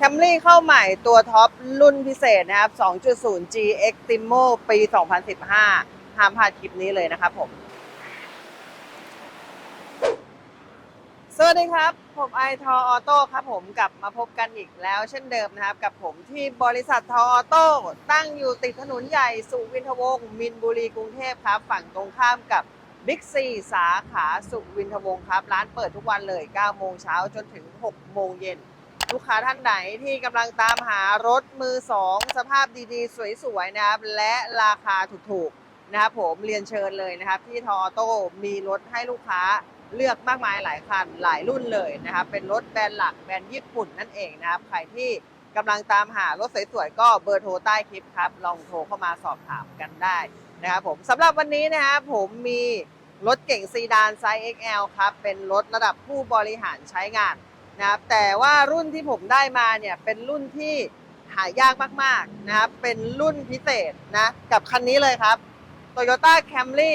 Camry เข้าใหม่ตัวท็อปรุ่นพิเศษนะครับ 2.0G X Timo ปี 2015 ห้ามพลาดคลิปนี้เลยนะครับผม สวัสดีครับ ผมไอทอออโต้ครับผมกลับมาพบกันอีกแล้วเช่นเดิมนะครับ กับผมที่บริษัททอออโต้ตั้งอยู่ติดถนนใหญ่สุวินทวงศ์มินบุรีกรุงเทพครับ ฝั่งตรงข้ามกับบิ๊กซีสาขาสุวินทวงศ์ครับ ร้านเปิดทุกวันเลย 9 โมงเช้าจนถึง 6 โมงเย็น ลูกค้าท่านไหนที่กำลังตามหารถมือ2สภาพดีๆ สวยๆนะครับ และราคาถูกๆนะครับผมเรียนเชิญเลยนะครับ ที่ทออโต้มีรถให้ลูกค้าเลือกมากมายหลายคันหลายรุ่นเลยนะครับ เป็นรถแบรนด์หลักแบรนด์ญี่ปุ่นนั่นเองนะครับ ใครที่กำลังตามหารถสวยๆก็เบอร์โทรใต้คลิปครับ ลองโทรเข้ามาสอบถามกันได้นะครับผมสำหรับวันนี้นะครับผมมีรถเก่งซีดานไซส์ XL ครับ เป็นรถระดับผู้บริหารใช้งาน นะครับแต่ว่ารุ่นที่ผมได้มาเนี่ยเป็นรุ่นที่หายากมากๆนะครับเป็นรุ่นพิเศษนะกับคันนี้เลยครับ Toyota Camry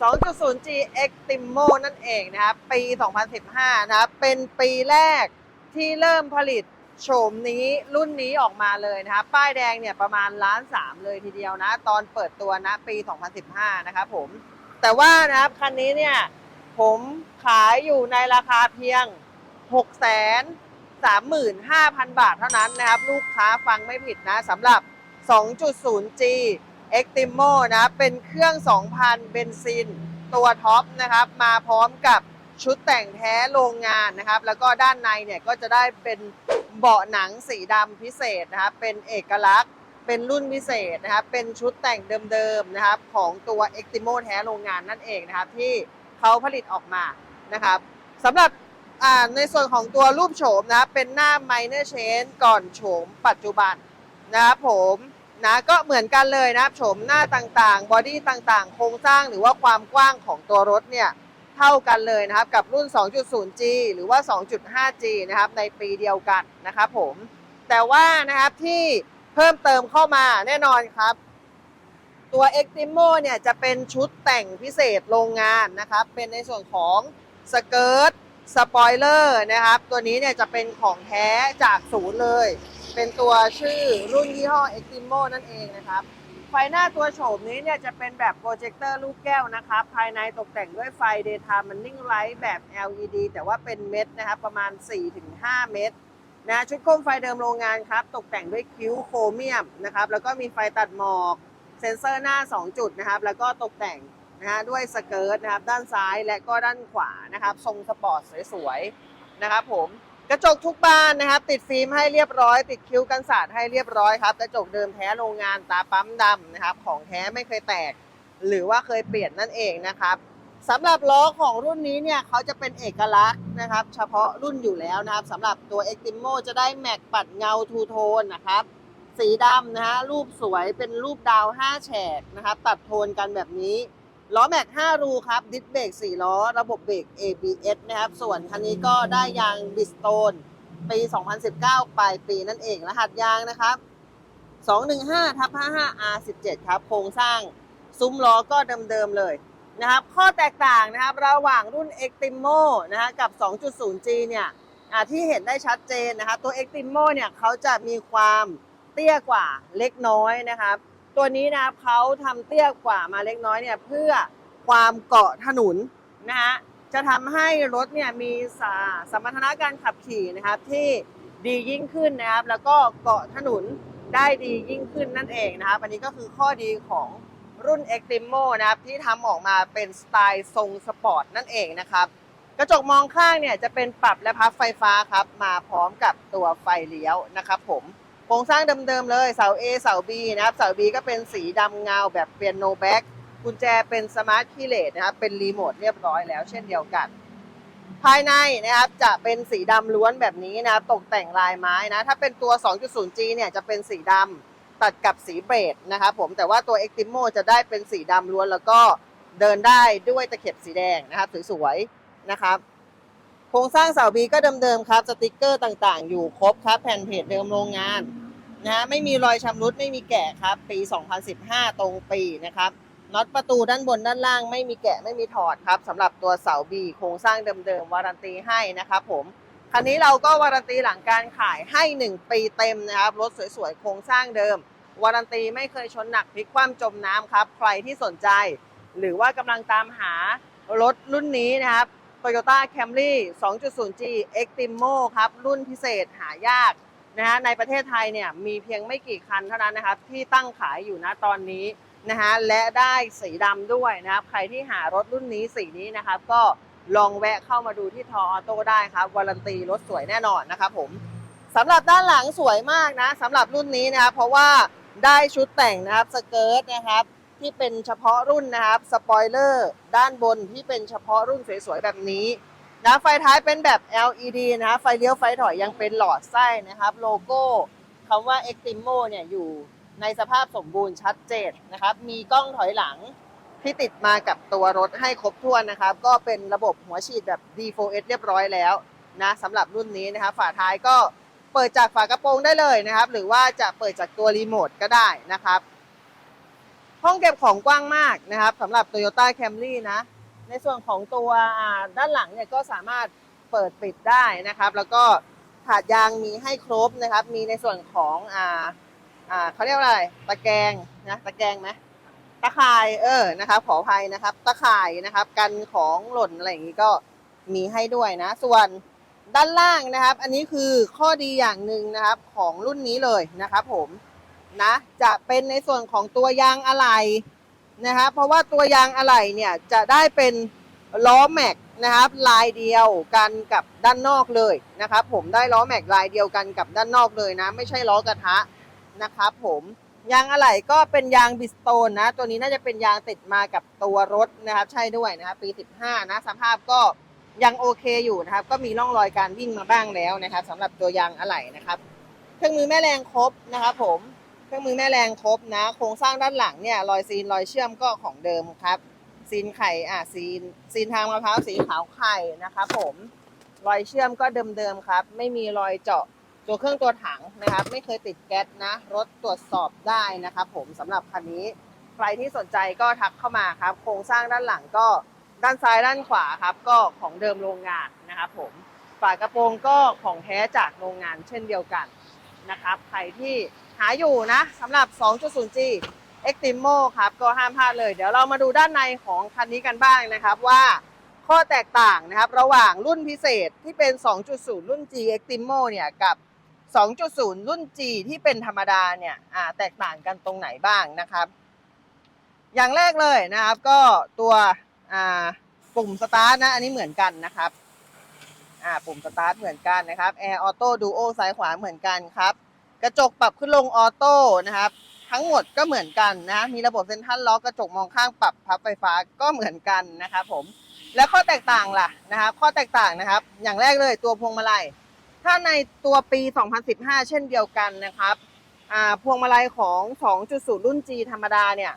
2.0G Extimo นั่นเองนะครับปี 2015 นะครับเป็นปีแรกที่เริ่มผลิตโฉมนี้รุ่นนี้ออกมาเลยนะครับ ป้ายแดงเนี่ยประมาณล้านสามเลยทีเดียวนะ ตอนเปิดตัวนะปี 2015 นะครับผม แต่ว่านะครับคันนี้เนี่ยผมขายอยู่ในราคาเพียง 6 3 5 0 0 0 บาทเท่านั้นนะครับ ลูกค้าฟังไม่ผิดนะสำหรับ 2.0G Extimo นะเป็นเครื่อง 2,000 เบนซิน ตัวท็อปนะครับ มาพร้อมกับชุดแต่งแท้โรงงานนะครับ แล้วก็ด้านในเนี่ยก็จะได้เป็นเบาะหนังสีดำพิเศษนะครับ เป็นเอกลักษณ์ เป็นรุ่นพิเศษนะครับ เป็นชุดแต่งเดิมๆนะครับ ของตัว Extimo แท้โรงงานนั่นเองนะครับ ที่เขาผลิตออกมานะครับสำหรับ ในส่วนของตัวรูปโฉมนะครับเป็นหน้า minor change ก่อนโฉมปัจจุบันนะครับผมนะก็เหมือนกันเลยนะครับโฉมหน้าต่างๆ บอดี้ต่างๆ โครงสร้างหรือว่าความกว้างของตัวรถเนี่ยเท่ากันเลยนะครับกับรุ่น 2.0G หรือว่า 2.5G นะครับในปีเดียวกันนะครับผมแต่ว่านะครับที่เพิ่มเติมเข้ามาแน่นอนครับ ตัว Extimo เนี่ยจะเป็นชุดแต่งพิเศษโรงงานนะครับเป็นในส่วนของสเกิร์ต สปอยเลอร์นะครับ ตัวนี้เนี่ยจะเป็นของแท้จากศูนย์เลย เป็นตัวชื่อรุ่นยี่ห้อ Extimo นั่นเองนะครับ ไฟหน้าตัวโฉมนี้เนี่ยจะเป็นแบบโปรเจคเตอร์ลูกแก้วนะครับ ภายในตกแต่งด้วยไฟ Daytime Running Light แบบ LED แต่ว่าเป็นเม็ดนะครับ ประมาณ 4-5 เม็ดนะชุดโคมไฟเดิมโรงงานครับ ตกแต่งด้วยคิ้วโครเมียมนะครับ แล้วก็มีไฟตัดหมอก เซ็นเซอร์หน้า 2 จุดนะครับ แล้วก็ตกแต่ง นะฮะด้วยสเกิร์ตนะครับด้านซ้ายและก็ด้านขวานะครับ ทรงสปอร์ตสวยๆนะครับผมกระจกทุกบานนะครับ ติดฟิล์มให้เรียบร้อย ติดคิ้วกันสาดให้เรียบร้อยครับ กระจกเดิมแท้โรงงานตาปั๊มดำนะครับ ของแท้ไม่เคยแตก หรือว่าเคยเปลี่ยนนั่นเองนะครับสำหรับล้อของรุ่นนี้เนี่ยเขาจะเป็นเอกลักษณ์นะครับ เฉพาะรุ่นอยู่แล้วนะครับสำหรับตัว Extimo จะได้แม็กปัดเงาทูโทนนะครับ สีดำนะฮะรูปสวยเป็นรูปดาว 5 แฉกนะครับ ตัดโทนกันแบบนี้ ล้อแม็ก 5 รูครับ ดิสเบรก4 ล้อ ระบบเบรก ABS นะครับ ส่วนคันนี้ก็ได้ยางบิสโตนปี 2019 ปลายปีนั่นเอง รหัสยางนะครับ 215ทับ55 R17 ครับ โครงสร้างซุ้มล้อก็เดิมๆเลยนะครับ ข้อแตกต่างนะครับ ระหว่างรุ่น Extimo นะฮะกับ 2.0G เนี่ยที่เห็นได้ชัดเจนนะครับ ตัว Extimo เนี่ยเขาจะมีความเตี้ยกว่าเล็กน้อยนะครับ ตัวนี้นะเขาทำเตี้ยกว่ามาเล็กน้อยเนี่ยเพื่อความเกาะถนนนะฮะจะทำให้รถเนี่ยมีสาสมรรถนะการขับขี่นะครับที่ดียิ่งขึ้นนะครับ แล้วก็เกาะถนนได้ดียิ่งขึ้นนั่นเองนะครับ อันนี้ก็คือข้อดีของรุ่น Extimo นะครับที่ทำออกมาเป็นสไตล์ทรงสปอร์ตนั่นเองนะครับ กระจกมองข้างเนี่ยจะเป็นปรับและพับไฟฟ้าครับ มาพร้อมกับตัวไฟเลี้ยวนะครับผม โครงสร้างเดิมๆเลยเสา A เสา B นะครับเสา B ก็เป็นสีดำเงาแบบเปียโนแบ็กกุญแจเป็นสมาร์ทคีย์เลสนะครับเป็นรีโมทเรียบร้อยแล้วเช่นเดียวกัน ภายในนะครับจะเป็นสีดำล้วนแบบนี้นะครับตกแต่งลายไม้นะถ้าเป็นตัว 2.0G เนี่ยจะเป็นสีดำตัดกับสีเบจนะครับผมแต่ว่าตัว Extimo จะได้เป็นสีดำล้วนแล้วก็เดินได้ด้วยตะเข็บสีแดงนะครับสวยๆนะครับ โครงสร้างเสาบีก็เดิมๆครับ สติกเกอร์ต่างๆ อยู่ครบครับ แผ่นเพจเดิมโรงงานนะฮะไม่มีรอยชำรุดไม่มีแกะครับ ปี 2015 ตรงปีนะครับน็อตประตูด้านบนด้านล่างไม่มีแกะไม่มีถอดครับสำหรับตัวเสาบีโครงสร้างเดิมๆวารันตีให้นะครับผมคันนี้เราก็วารันตีหลังการขายให้ 1 ปีเต็มนะครับรถสวยๆโครงสร้างเดิม วารันตีไม่เคยชนหนักพลิกคว่ำจมน้ำครับ ใครที่สนใจ หรือว่ากำลังตามหารถรุ่นนี้นะครับ Toyota Camry 2.0G Extremo ครับ รุ่นพิเศษหายากนะฮะในประเทศไทยเนี่ยมีเพียงไม่กี่คันเท่านั้นนะครับ ที่ตั้งขายอยู่นะตอนนี้นะฮะและได้สีดำด้วยนะครับ ใครที่หารถรุ่นนี้สีนี้นะครับ ก็ลองแวะเข้ามาดูที่ทอออโต้ได้ครับวารันตีรถสวยแน่นอนนะครับผมสำหรับด้านหลังสวยมากนะสำหรับรุ่นนี้นะครับเพราะว่าได้ชุดแต่งนะครับสเกิร์ตนะครับ ที่เป็นเฉพาะรุ่นนะครับสปอยเลอร์ด้านบนที่เป็นเฉพาะรุ่นสวยๆแบบนี้นะไฟท้ายเป็นแบบ LED นะครับไฟเลี้ยวไฟถอยยังเป็นหลอดไส้นะครับ โลโก้คำว่า Extremo เนี่ยอยู่ในสภาพสมบูรณ์ชัดเจนนะครับ มีกล้องถอยหลังที่ติดมากับตัวรถให้ครบถ้วนนะครับ ก็เป็นระบบหัวฉีดแบบ D4S เรียบร้อยแล้วนะสำหรับรุ่นนี้นะครับ ฝาท้ายก็เปิดจากฝากระโปรงได้เลยนะครับ หรือว่าจะเปิดจากตัวรีโมทก็ได้นะครับ ห้องเก็บของกว้างมากนะครับสำหรับ Toyota Camry นะ ในส่วนของตัวด้านหลังเนี่ยก็สามารถเปิดปิดได้นะครับ แล้วก็ถาดยางมีให้ครบนะครับ มีในส่วนของอ่าอ่าเขาเรียกว่าอะไร ตะแกรงนะตะแกรงไหมตะข่ายเออนะครับขออภัยนะครับ ตะข่ายนะครับ กันของหล่นอะไรอย่างนี้ก็มีให้ด้วยนะ ส่วนด้านล่างนะครับ อันนี้คือข้อดีอย่างหนึ่งนะครับของรุ่นนี้เลยนะครับผม นะ จะเป็นในส่วนของตัวยางอะไหล่นะครับเพราะว่าตัวยางอะไหล่เนี่ยจะได้เป็นล้อแม็กนะครับลายเดียวกันกับด้านนอกเลยนะครับ ผมได้ล้อแม็กลายเดียวกันกับด้านนอกเลยนะ ไม่ใช่ล้อกระทะนะครับผมยางอะไหล่ก็เป็นยางบิสโตนนะ ตัวนี้น่าจะเป็นยางติดมากับตัวรถนะครับ ใช่ด้วยนะครับปี 15 นะสภาพก็ยังโอเคอยู่นะครับ ก็มีร่องรอยการวิ่งมาบ้างแล้วนะครับสำหรับตัวยางอะไหล่นะครับ เครื่องมือแม่แรงครบนะครับผม เครื่องมือแม่แรงครบนะ โครงสร้างด้านหลังเนี่ยรอยซีนรอยเชื่อมก็ของเดิมครับ ซีนไข่อะซีนซีนทางมะพร้าวสีขาวไข่นะครับผมรอยเชื่อมก็เดิมๆครับ ไม่มีรอยเจาะตัวเครื่องตัวถังนะครับ ไม่เคยติดแก๊สนะรถตรวจสอบได้นะครับผมสำหรับคันนี้ใครที่สนใจก็ทักเข้ามาครับ โครงสร้างด้านหลังก็ด้านซ้ายด้านขวาครับ ก็ของเดิมโรงงานนะครับผมฝากระโปรงก็ของแท้จากโรงงานเช่นเดียวกัน นะครับ ใครที่หาอยู่นะสำหรับ 2.0G Extremo ครับก็ห้ามพลาดเลย เดี๋ยวเรามาดูด้านในของคันนี้กันบ้างนะครับว่าข้อแตกต่างนะครับ ระหว่างรุ่นพิเศษที่เป็น 2.0 รุ่น G Extremo เนี่ยกับ 2.0 รุ่น G ที่เป็นธรรมดาเนี่ยแตกต่างกันตรงไหนบ้างนะครับ อย่างแรกเลยนะครับก็ตัวปุ่มสตาร์ทนะอันนี้เหมือนกันนะครับ อ่าปุ่มสตาร์ทเหมือนกันนะครับ Air Auto Duo ซ้ายขวาเหมือนกันครับ กระจกปรับขึ้นลงออโต้นะครับ ทั้งหมดก็เหมือนกันนะ มีระบบเซ็นทรัลล็อกกระจกมองข้างปรับพับไฟฟ้าก็เหมือนกันนะครับผมแล้วข้อแตกต่างล่ะนะครับ ข้อแตกต่างนะครับ อย่างแรกเลยตัวพวงมาลัย ถ้าในตัวปี 2015 เช่นเดียวกันนะครับอ่าพวงมาลัยของ 2.0 รุ่น G ธรรมดาเนี่ย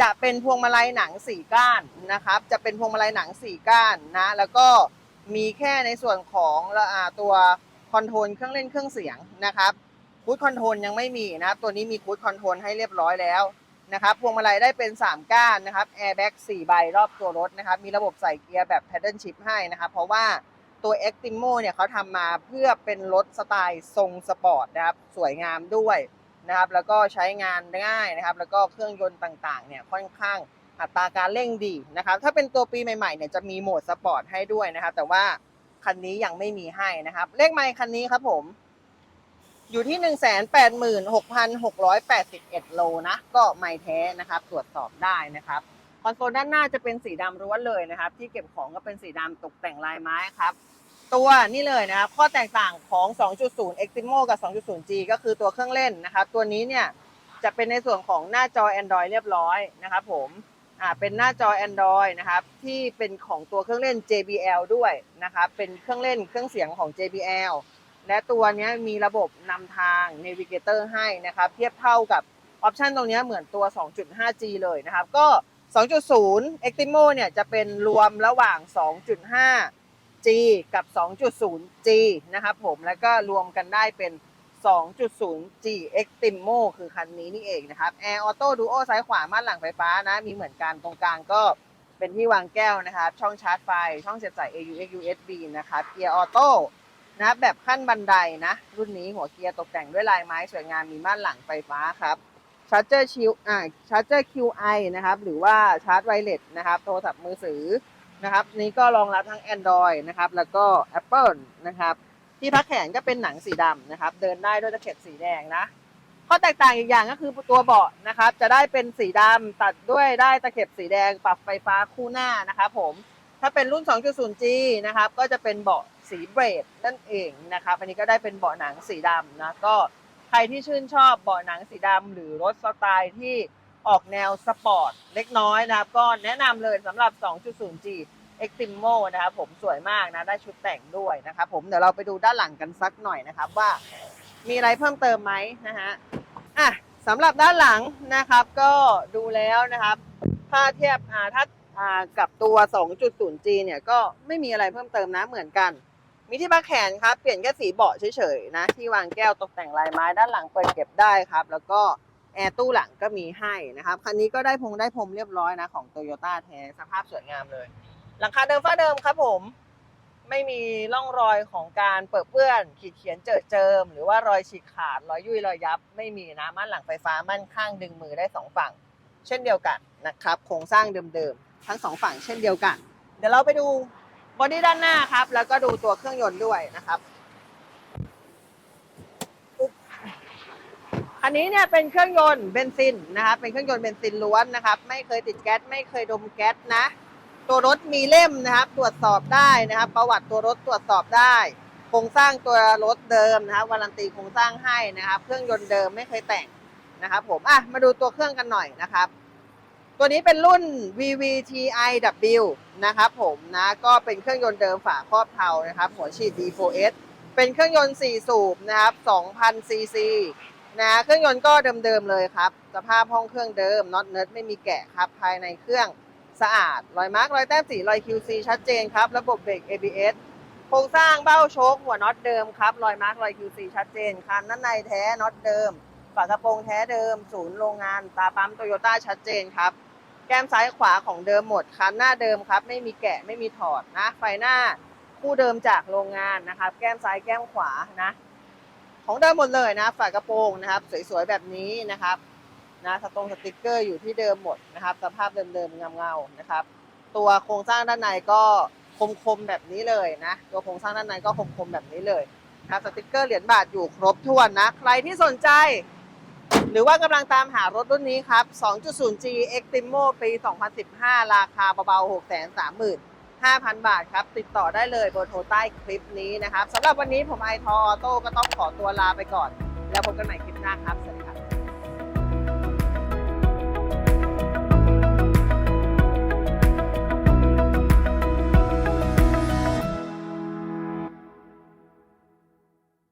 จะเป็นพวงมาลัยหนังสี่ก้านนะครับ จะเป็นพวงมาลัยหนังสี่ก้านนะ แล้วก็ มีแค่ในส่วนของตัวคอนโทรลเครื่องเล่นเครื่องเสียงนะครับคูดคอนโทรลยังไม่มีนะครับ ตัวนี้มีคูดคอนโทรลให้เรียบร้อยแล้วนะครับพวงมาลัยได้เป็น 3 ก้านนะครับแอร์แบ็ก4ใบรอบตัวรถนะครับ มีระบบใส่เกียร์แบบ Paddle Shift ให้นะครับ เพราะว่าตัว Extremo เนี่ยเขาทำมาเพื่อเป็นรถสไตล์ทรงสปอร์ตนะครับ สวยงามด้วยนะครับ แล้วก็ใช้งานง่ายนะครับ แล้วก็เครื่องยนต์ต่างๆ เนี่ยค่อนข้าง อัตราการเร่งดีนะครับ ถ้าเป็นตัวปีใหม่ๆเนี่ยจะมีโหมดสปอร์ตให้ด้วยนะครับ แต่ว่าคันนี้ยังไม่มีให้นะครับ เลขไมค์คันนี้ครับผม อยู่ที่ 186,681 โลนะ ก็ไม่แท้นะครับ ตรวจสอบได้นะครับ คอนโซลด้านหน้าจะเป็นสีดำล้วนเลยนะครับ ที่เก็บของก็เป็นสีดำตกแต่งลายไม้ครับ ตัวนี่เลยนะครับ ข้อแตกต่างของ 2.0 Extremo กับ 2.0G ก็คือตัวเครื่องเล่นนะครับ ตัวนี้เนี่ยจะเป็นในส่วนของหน้าจอ Android เรียบร้อยนะครับผม อ่าเป็นหน้าจอ Android นะครับที่เป็นของตัวเครื่องเล่น JBL ด้วยนะครับเป็นเครื่องเล่นเครื่องเสียงของ JBL และตัวนี้มีระบบนำทาง Navigator ให้นะครับ เทียบเท่ากับออปชันตรงนี้เหมือนตัว 2.5G เลยนะครับ ก็ 2.0 Extremo เนี่ยจะเป็นรวมระหว่าง 2.5G กับ 2.0G นะครับผมแล้วก็รวมกันได้เป็น 2.0G Extremo คือคันนี้นี่เองนะครับ Air Auto Duo ซ้ายขวาม่านหลังไฟฟ้านะ มีเหมือนกันตรงกลางก็เป็นที่วางแก้วนะครับ ช่องชาร์จไฟ ช่องเสียบสาย AUX USB นะครับ Gear Auto นะแบบขั้นบันไดนะ รุ่นนี้หัวเกียร์ตกแต่งด้วยลายไม้สวยงามมีม่านหลังไฟฟ้าครับชาร์จเจอร์ชิวอ่าชาร์จเจอร์ QI นะครับ หรือว่าชาร์จไวเลสนะครับ โทรศัพท์มือถือนะครับ นี้ก็รองรับทั้ง Android นะครับ แล้วก็ Apple นะครับ ที่พักแขนก็เป็นหนังสีดำนะครับ เดินได้ด้วยตะเข็บสีแดงนะข้อแตกต่างอีกอย่างก็คือตัวเบาะนะครับ จะได้เป็นสีดำตัดด้วยได้ตะเข็บสีแดง ปรับไฟฟ้าคู่หน้านะครับผมถ้าเป็นรุ่น 2.0G นะครับก็จะเป็นเบาะสีเบรดนั่นเองนะครับอันนี้ก็ได้เป็นเบาะหนังสีดำนะก็ใครที่ชื่นชอบเบาะหนังสีดำหรือรถสไตล์ที่ออกแนวสปอร์ตเล็กน้อยนะครับ ก็แนะนำเลยสำหรับ 2.0G Extremo นะครับผมสวยมากนะได้ชุดแต่งด้วยนะครับผมเดี๋ยวเราไปดูด้านหลังกันสักหน่อยนะครับว่ามีอะไรเพิ่มเติมไหมนะฮะอะสำหรับด้านหลังนะครับก็ดูแล้วนะครับ ถ้าเทียบอ่าถ้าอ่ากับตัว 2.0G เนี่ยก็ไม่มีอะไรเพิ่มเติมนะเหมือนกัน มีที่พักแขนครับเปลี่ยนแค่สีเบาะเฉยๆนะที่วางแก้วตกแต่งลายไม้ด้านหลังเปิดเก็บได้ครับ แล้วก็แอร์ตู้หลังก็มีให้นะครับ คันนี้ก็ได้พงได้พรมเรียบร้อยนะของ Toyota แท้สภาพสวยงามเลย หลังคาเดิมฝ้าเดิมครับผม ไม่มีร่องรอยของการเปิดเปื้อน ขีดเขียนเจอเจิม หรือว่ารอยฉีกขาดรอยยุ่ยรอยยับ ไม่มีนะม่านหลังไฟฟ้าม่านข้างดึงมือได้สองฝั่ง เช่นเดียวกันนะครับ โครงสร้างเดิมๆทั้งสองฝั่งเช่นเดียวกัน เดี๋ยวเราไปดูบอดี้ด้านหน้าครับ แล้วก็ดูตัวเครื่องยนต์ด้วยนะครับอุ๊บอันนี้เนี่ยเป็นเครื่องยนต์เบนซินนะครับเป็นเครื่องยนต์เบนซินล้วนนะครับ ไม่เคยติดแก๊สไม่เคยดมแก๊สนะ ตัวรถมีเล่มนะครับ ตรวจสอบได้นะครับ ประวัติตัวรถตรวจสอบได้ โครงสร้างตัวรถเดิมนะครับวารันตีโครงสร้างให้นะครับ เครื่องยนต์เดิมไม่เคยแต่งนะครับผมอะมาดูตัวเครื่องกันหน่อยนะครับ ตัวนี้เป็นรุ่น VVTiW นะครับผมนะก็เป็นเครื่องยนต์เดิมฝาครอบเทานะครับ หัวฉีด D4S เป็นเครื่องยนต์ 4 สูบนะครับ2,000ซีซีนะเครื่องยนต์ก็เดิมๆเลยครับ สภาพห้องเครื่องเดิมน็อตเนิร์ดไม่มีแกะครับภายในเครื่อง สะอาด รอยมาร์กรอยแต้มสีรอย QC ชัดเจนครับ ระบบเบรก ABS โครงสร้างเบ้าโชคหัวน็อตเดิมครับ รอยมาร์กรอย QC ชัดเจนคันด้านในแท้น็อตเดิม ฝากระโปรงแท้เดิม ศูนย์โรงงาน ตาปั๊มโตโยต้าชัดเจนครับ แก้มซ้ายขวาของเดิมหมดคันหน้าเดิมครับ ไม่มีแกะไม่มีถอดนะ ไฟหน้าคู่เดิมจากโรงงานนะครับ แก้มซ้ายแก้มขวานะ ของเดิมหมดเลยนะ ฝากระโปรงนะครับ สวยๆแบบนี้นะครับ นะสตรงสติกเกอร์อยู่ที่เดิมหมดนะครับ สภาพเดิมๆเงาๆนะครับ ตัวโครงสร้างด้านในก็คมๆแบบนี้เลยนะ ตัวโครงสร้างด้านในก็คมๆแบบนี้เลยนะสติกเกอร์เหรียญบาทอยู่ครบถ้วนนะ ใครที่สนใจ หรือว่ากำลังตามหารถรุ่นนี้ครับ 2.0G Extremo ปี 2015 ราคาเบาๆ 635,000 บาทครับ ติดต่อได้เลยเบอร์โทรใต้คลิปนี้นะครับสำหรับวันนี้ผมไอทออโต้ก็ต้องขอตัวลาไปก่อน แล้วพบกันใหม่คลิปหน้าครับสวัสดีครับ